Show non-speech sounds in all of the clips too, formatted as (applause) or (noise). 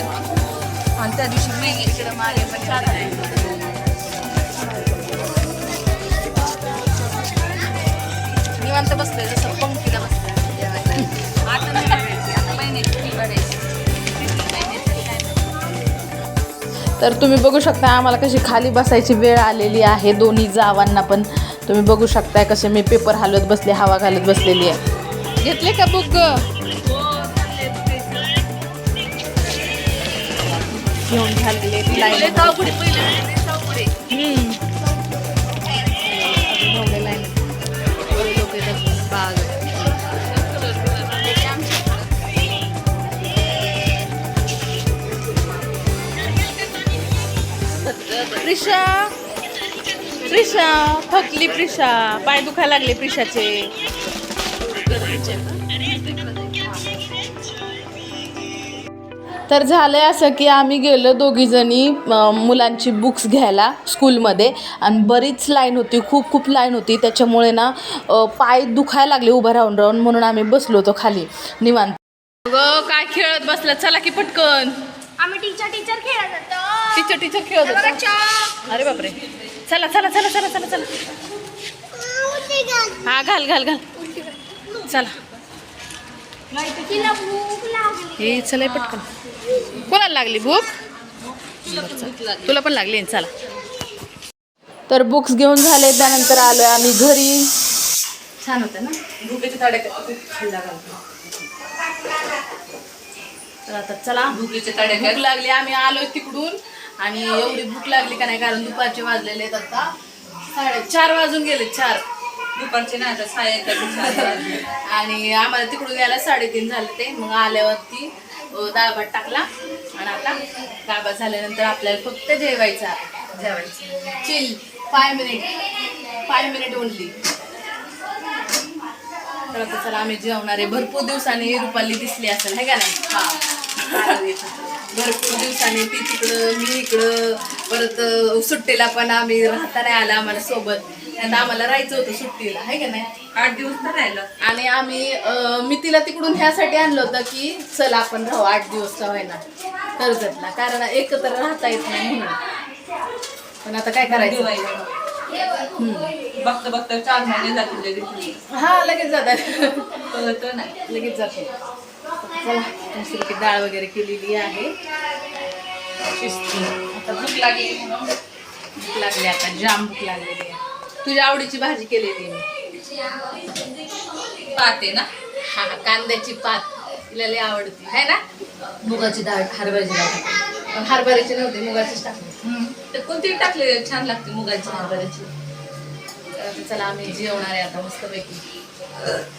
आणि त्या दिवशी मी इकडे मागे पण निवांत बसलोय जसं पंक्तीला आता. तर तुम्ही बघू शकता आम्हाला कशी खाली बसायची वेळ आलेली आहे दोन्ही जावांना पण तुम्ही बघू शकताय कसे मी पेपर हलवत बसले हवा घालत बसलेली आहे. घेतले का बुक घेऊन झालेले पहिले धावपुडी, पहिले पहिले धावपुडी. प्रिशा. प्रिशा थकली प्रिशा. पाय दुखायला लागले प्रिशाचे. तर झालंय असं की आम्ही गेलो दोघीजणी मुलांची बुक्स घ्यायला स्कूलमध्ये आणि बरीच लाईन होती खूप खूप लाईन होती. त्याच्यामुळे ना पाय दुखायला लागले उभं राहून राहून. म्हणून आम्ही बसलो होतो खाली निवांत. ग काय खेळत बसला? चला की पटकन. आम्ही टीचर टीचर खेळत होतो. टीचर टीचर खेळत होतो. अरे बापरे. चला चला चला चला चला चला. हा घाल घाल घाल. चला. हे चला पटकन. कोणाला लागली भूक? तुला पण लागली चला. तर बुक्स घेऊन झाले त्यानंतर आलोय आम्ही घरी. छान होतं ना? भुकेचे तडे तर आता चला. भुकीचे तडे? भूक लागली आम्ही आलोय तिकडून. आणि एवढी भूक लागली का नाही कारण दुपारचे वाजलेले आहेत आता. साडे चार वाजून गेले चार. दुपारचे ना आता सायंकाळी आणि आम्हाला तिकडून यायला साडेतीन झाले ते. मग आल्यावरती अ, टाकला. आणि आता दाबा झाल्यानंतर आपल्याला फक्त जेवायचा. जेवायचं. Chill five minute five minute only तर आता चला आम्ही जेवणार आहे. भरपूर दिवसांनी रुपाली दिसली असेल हे का नाही? हा. भरपूर दिवसाने ती तिकडं मी इकडं परत सुट्टीला पण आम्ही राहता नाही आला आम्हाला सोबत. आता आम्हाला राहायचं होतं सुट्टीला है का नाही? आठ दिवस तर राहिलं. आणि आम्ही अं, मी तिला तिकडून ह्यासाठी आणलं होतं की चल आपण राहू आठ दिवस व्हायला. कर्जतला कारण एकत्र राहता येत नाही म्हणून. पण आता काय करायचं? बघता बघता चार महिने जातील लगेच. हा लगेच जातात. कळत नाही. लगेच जाते. चला मस्तपैकी डाळ वगैरे केलेली आहे. शिस्ती. आता भूक लागली म्हणून. भूक लागली आता जाम भूक लागलेली आहे. तुझ्या आवडीची भाजी केलेली आहे मी पाहते ना? हा कांद्याची पात. तिला लय आवडती. है ना? मुगाची डाळ हरभऱ्याची डाळ पण हरभऱ्याची नव्हती मुगाचीच टाकली ते कोणती टाकले छान लागते मुगाची हरभऱ्याची. तर चला आम्ही जेवणार आहे आता मस्तपैकी.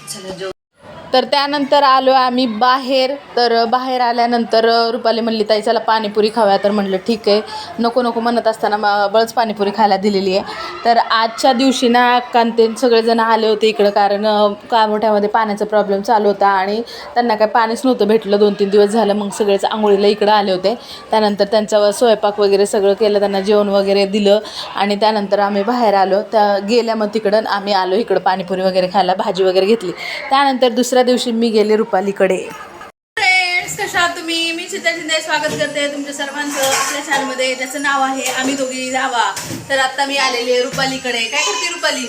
चला जेव तर त्यानंतर आलो आम्ही बाहेर. तर बाहेर आल्यानंतर रुपाली म्हणली ताई चला पाणीपुरी खाव्या तर म्हटलं ठीक आहे. नको नको म्हणत असताना म- बळच पाणीपुरी खायला दिलेली आहे. तर आजच्या दिवशी ना कांते सगळेजण आले होते इकडं कारण कामोठ्यामध्ये पाण्याचा प्रॉब्लेम चालू होता आणि त्यांना काय पाणीच नव्हतं भेटलं. दोन तीन दिवस झालं मग सगळेच आंघोळीला इकडं आले होते. त्यानंतर त्यांचा स्वयंपाक वगैरे सगळं केलं त्यांना जेवण वगैरे दिलं आणि त्यानंतर आम्ही बाहेर आलो. त्या गेल्या मग तिकडं आम्ही आलो इकडं पाणीपुरी वगैरे खायला भाजी वगैरे घेतली. त्यानंतर दुसऱ्या दिवशी मी गेले रुपालीकडे. फ्रेंड्स कशा आहात तुम्ही? मी सीता शिंदे स्वागत करते तुमच्या सर्वांचं आपल्या चॅनलमध्ये त्याचं नाव आहे आम्ही दोघी जावा तर आता मी आलेली आहे रुपालीकडे. काय करते रुपाली?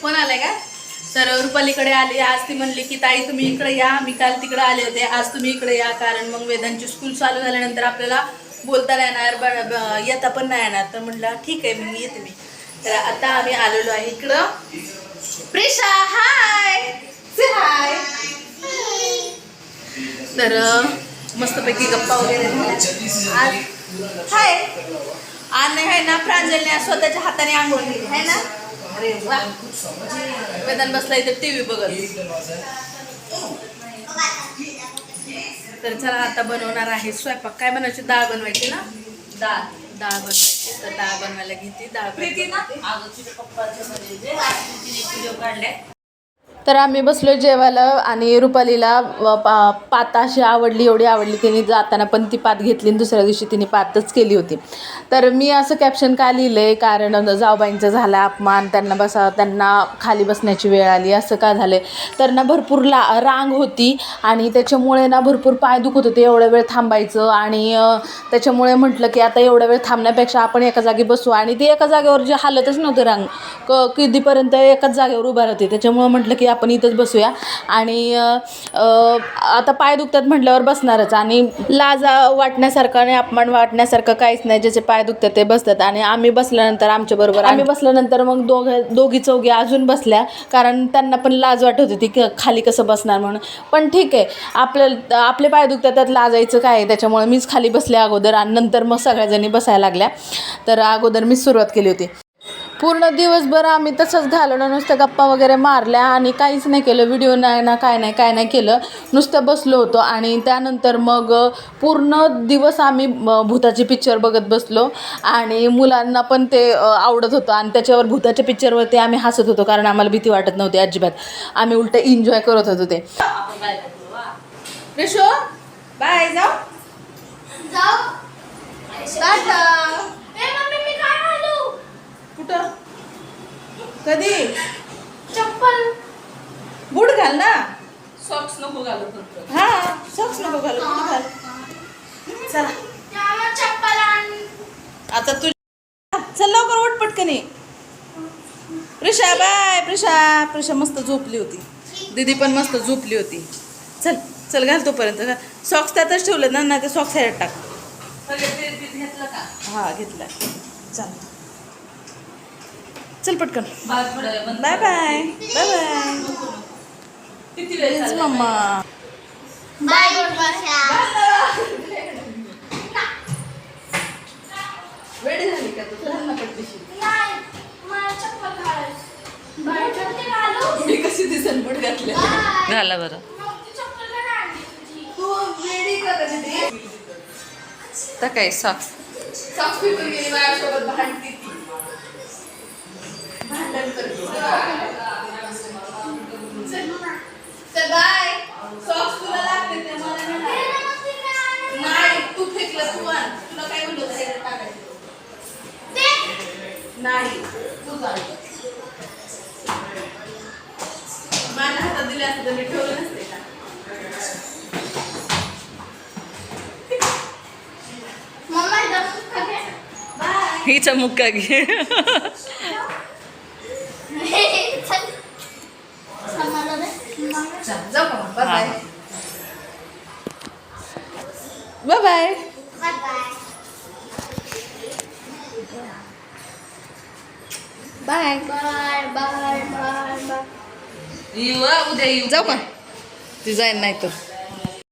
फोन आलाय. का? तर रुपालीकडे आली. आज ती म्हणली की ताई तुम्ही इकडे या. मी काल तिकडे आले होते. आज तुम्ही इकडे या कारण मग वेदांची स्कूल चालू झाल्यानंतर आपल्याला बोलता नाही येणार येता पण नाही येणार. तर म्हटलं ठीक आहे मग येते मी. तर आता आम्ही आलेलो आहे इकडं. प्रिशा हाय से हाय तर मस्तपैकी गप्पा वगैरे. आज हाय. आणि आहे ना प्रांजलने आज स्वतःच्या हाताने आंघोळ केली आहे ना? अरे वा. वेदांत बसला इथे टी व्ही बघत. तर चला आता बनवणार आहे स्वयंपाक. काय बनवायची? डाळ बनवायची ना? डाळ डाळ बनवायची. तर डाळ बनवायला घेते. डाळ प्रीती ना? अगं तुझ्या पप्पाचं म्हणजे जे तिने व्हिडिओ काढले तर आम्ही बसलो जेवायला आणि रुपालीला पा पात अशी आवडली एवढी आवडली तिने जाताना पण ती पात घेतली आणि दुसऱ्या दिवशी तिने पातच केली होती. तर मी असं कॅप्शन का लिहिलं आहे कारण जाऊबाईंचा झाला अपमान त्यांना बसा त्यांना खाली बसण्याची वेळ आली असं का झालं आहे तर ना भरपूर ला रांग होती आणि त्याच्यामुळे ना भरपूर पाय दुखत होते एवढा वेळ थांबायचं आणि त्याच्यामुळे म्हटलं की आता एवढा वेळ थांबण्यापेक्षा आपण एका जागी बसू आणि ते एका जागेवर जे हालतच नव्हते रांग. क कितीपर्यंत एकाच जागेवर उभा राहते त्याच्यामुळे म्हटलं की आपण इथंच बसूया. आणि आता पाय दुखतात म्हटल्यावर बसणारच. आणि लाज वाटण्यासारखं आणि अपमान वाटण्यासारखं काहीच नाही. ज्याचे पाय दुखतात ते बसतात. आणि आम्ही बसल्यानंतर आमच्याबरोबर आम्ही बसल्यानंतर मग दोघं दोघी चौघी अजून बसल्या. कारण त्यांना पण लाज वाटत होती की खाली कसं बसणार म्हणून. पण ठीक आहे. आपलं आपले पाय दुखतात त्यात लाजायचं काय आहे? त्याच्यामुळे मीच खाली बसले अगोदर. आणि नंतर मग सगळ्याजणी बसायला लागल्या. तर अगोदर मीच सुरुवात केली होती. पूर्ण दिवसभर आम्ही तसंच घालवलं नुसतं गप्पा वगैरे मारल्या आणि काहीच नाही केलं. व्हिडिओ नाही ना काय नाही काय नाही केलं. नुसतं बसलो होतो आणि त्यानंतर मग पूर्ण दिवस आम्ही भूताचे पिक्चर बघत बसलो. आणि मुलांना पण ते आवडत होतं. आणि त्याच्यावर भूताच्या पिक्चरवरती आम्ही हसत होतो कारण आम्हाला भीती वाटत नव्हती अजिबात. आम्ही उलट एन्जॉय करत होतो ते. बाय जाऊ. जाऊ ए मम्मी मी काय घालू कुठं? कधी? चप्पल. बूट घाल ना. सॉक्स नको घालू फक्त हा सॉक्स नको घाल बूट घाल. चला. चप्पल आता तू चल लवकर उठ पटकनी प्रिशा बाय प्रिशा प्रिशा मस्त झोपली होती. दीदी पण मस्त झोपली होती. चल चल घाल तोपर्यंत. सॉक्स त्यातच ठेवलं ना नाही ते सॉक्स ह्याच्यात टाक हा घेतला. चल. चल पटकन. Bye bye bye bye mamma झाला बरं. तर काय सॉक्स सॉक्स पेपर गेली माझ्यासोबत भांडती भांडण करते चल. चल बाय. सॉक्स तुला लागते ते मला नाही तू फेकलं तू आण. तुला काय म्हणलं होतं त्याच्यात टाकायचं. नाही तू जाण माझ्या हातात दिले असते तर मी ठेवलं नसते का? मम्मा इधर खाके (laughs) बाय हिचा मुक्का घे चल समाला दे चल जाऊ का मग bye. Bye bye bye bye bye bye bye bye उद्या येऊ जाऊ का ती जाईन नाही तर